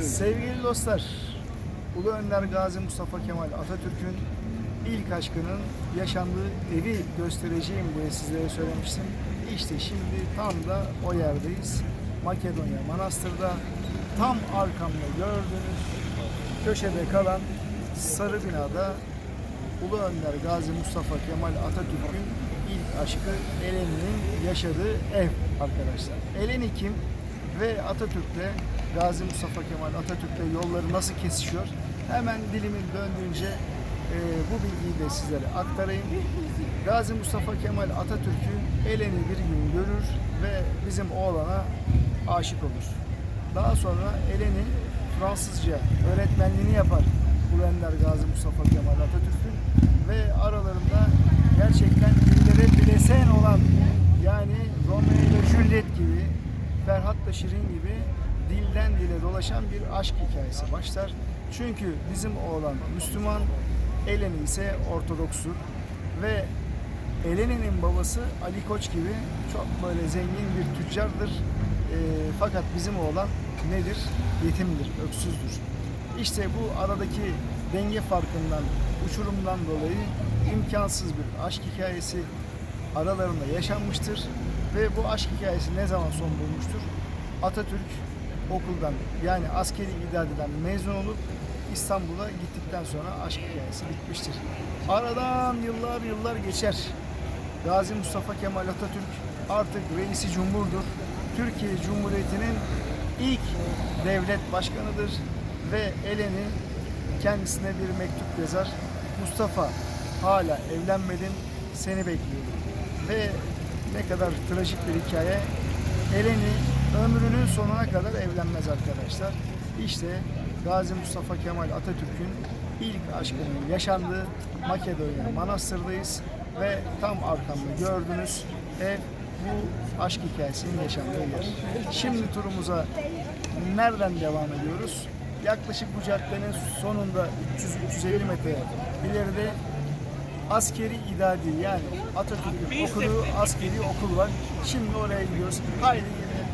Sevgili dostlar, Ulu Önder Gazi Mustafa Kemal Atatürk'ün ilk aşkının yaşandığı evi göstereceğim diye sizlere söylemiştim. İşte şimdi tam da o yerdeyiz. Makedonya Manastır'da tam arkamda gördüğünüz köşede kalan sarı binada Ulu Önder Gazi Mustafa Kemal Atatürk'ün ilk aşkı Eleni'nin yaşadığı ev arkadaşlar. Eleni kim ve Atatürk'le Gazi Mustafa Kemal Atatürk'le yolları nasıl kesişiyor? Hemen dilimin döndüğünce e, bu bilgiyi de sizlere aktarayım. Gazi Mustafa Kemal Atatürk'ü Eleni bir gün görür ve bizim oğlana aşık olur. Daha sonra Eleni Fransızca öğretmenliğini yapar Ulu Önder Gazi Mustafa Kemal Atatürk'ün ve aralarında gerçekten dillere bilesen olan yani Romeo ile Juliet gibi Ferhat'la Şirin gibi dilden dile dolaşan bir aşk hikayesi başlar. Çünkü bizim oğlan Müslüman, Eleni ise Ortodokstur ve Eleni'nin babası Ali Koç gibi çok böyle zengin bir tüccardır. Ee, fakat bizim oğlan nedir? Yetimdir, öksüzdür. İşte bu aradaki denge farkından, uçurumdan dolayı imkansız bir aşk hikayesi aralarında yaşanmıştır. Ve bu aşk hikayesi ne zaman son bulmuştur? Atatürk okuldan yani askeri idareden mezun olup İstanbul'a gittikten sonra aşk hikayesi bitmiştir. Aradan yıllar yıllar geçer. Gazi Mustafa Kemal Atatürk artık reisi cumhurdur. Türkiye Cumhuriyeti'nin ilk devlet başkanıdır ve Eleni kendisine bir mektup yazar. Mustafa hala evlenmedin seni bekliyorum. Ve ne kadar trajik bir hikaye. Eleni ömrünün sonuna kadar evlenmez arkadaşlar. İşte Gazi Mustafa Kemal Atatürk'ün ilk aşkının yaşandığı Makedonya Manastır'dayız ve tam arkamda gördüğünüz ev bu aşk hikayesinin yaşandığı yer. Şimdi turumuza nereden devam ediyoruz? Yaklaşık bu caddenin sonunda 300-350 metre ileride askeri idadi yani Atatürk'ün okuduğu askeri okul var. Şimdi oraya gidiyoruz. Haydi gidelim.